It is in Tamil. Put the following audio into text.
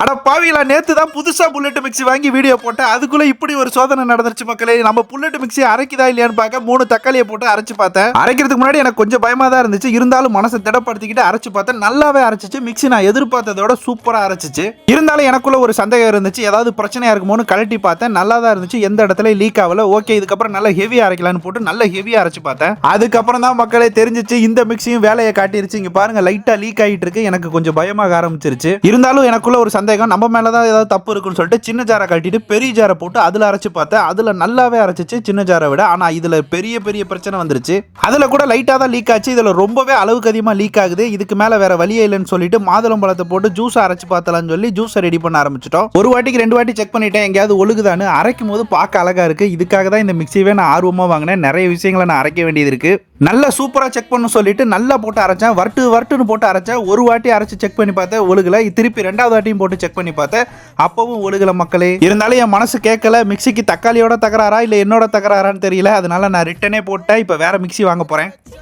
அட பாவிகளா நேத்து தான் புதுசா புல்லட் மிக்ஸி வாங்கி வீடியோ போட்டேன். அதுக்குள்ள இப்படி ஒரு சோதனை நடந்துருச்சு மக்களே. நம்ம புல்லட் மிக்சி அரைக்குதா இல்லையான்னு பார்க்க மூணு தக்காளியை போட்டு அரைச்சு பார்த்தேன். அரைக்கிறதுக்கு முன்னாடி எனக்கு கொஞ்சம் பயமா தான் இருந்துச்சு. இருந்தாலும் மனசை திடப்படுத்திக்கிட்டு அரைச்சு பார்த்தேன். நல்லாவே அரைச்சிச்சு. மிக்ஸி நான் எதிர்பார்த்ததோட சூப்பரா அரைச்சிச்சு. இருந்தாலும் எனக்குள்ள ஒரு சந்தேகம் இருந்துச்சு. ஏதாவது பிரச்சனையா இருக்குமோன்னு கழட்டி பார்த்தேன். நல்லா தான் இருந்துச்சு. எந்த இடத்துல லீக் ஆகல. ஓகே இதுக்கப்புறம் நல்லா ஹெவியாக அரைக்கலாம்னு போட்டு நல்ல ஹெவியா அரைச்சு பார்த்தேன். அதுக்கப்புறம் தான் மக்களே தெரிஞ்சிச்சு. இந்த மிக்ஸியும் வேலையை காட்டிருச்சு. இங்க பாருங்க லைட்டா லீக் ஆகிட்டு இருக்கு. எனக்கு கொஞ்சம் பயமாக ஆரம்பிச்சிருச்சு. இருந்தாலும் எனக்குள்ள ஒரு சந்தேகம் சந்தேகம் நம்ம மேலே தான் ஏதாவது தப்பு இருக்குன்னு சொல்லிட்டு சின்ன ஜாரை கட்டிட்டு பெரிய ஜாரை போட்டு அதில் அரைச்சி பார்த்தேன் அதில் நல்லாவே அரைச்சிச்சு சின்ன ஜாரை விட. ஆனால் இதில் பெரிய பெரிய பிரச்சனை வந்துருச்சு. அதில் கூட லைட்டாக தான் லீக் ஆச்சு. இதில் ரொம்பவே அளவுக்கு அதிகமாக லீக் ஆகுது. இதுக்கு மேலே வேற வழியே இல்லைன்னு சொல்லிட்டு மாதுளம்பழத்தை போட்டு ஜூஸ் அரைச்சு பார்த்தலாம்னு சொல்லி ஜூஸை ரெடி பண்ண ஆரம்பிச்சிட்டோம். ஒரு வாட்டிக்கு ரெண்டு வாட்டி செக் பண்ணிட்டேன். எங்கேயாவது ஒழுகுதான்னு. அரைக்கும் போது பார்க்க அழகாக இருக்குது இதுக்காக தான் இந்த மிக்சியவே நான் ஆர்வமாக வாங்கினேன். நிறைய விஷயங்களை நான் அரைக்க வேண்டியது இருக்குது நல்லா சூப்பராக செக் பண்ண சொல்லிட்டு நல்லா போட்டு அரைச்சேன். வர்ட்டு வர்ட்டுன்னு போட்டு அரைச்சேன். ஒரு வாட்டி அரைச்சி செக் பண்ணி பார்த்தேன். ஒழுகலை. திருப்பி ரெண்டாவது வாட்டியும் போட்டு செக் பண்ணி பார்த்தேன். அப்பவும் ஒழுகலை மக்களே. இருந்தாலும் என் மனசு கேட்கல. மிக்சிக்கு தக்காளியோட தகராறா இல்லை என்னோட தகராறான்னு தெரியல. அதனால நான் ரிட்டனே போட்டேன். இப்போ வேற மிக்ஸி வாங்க போகிறேன்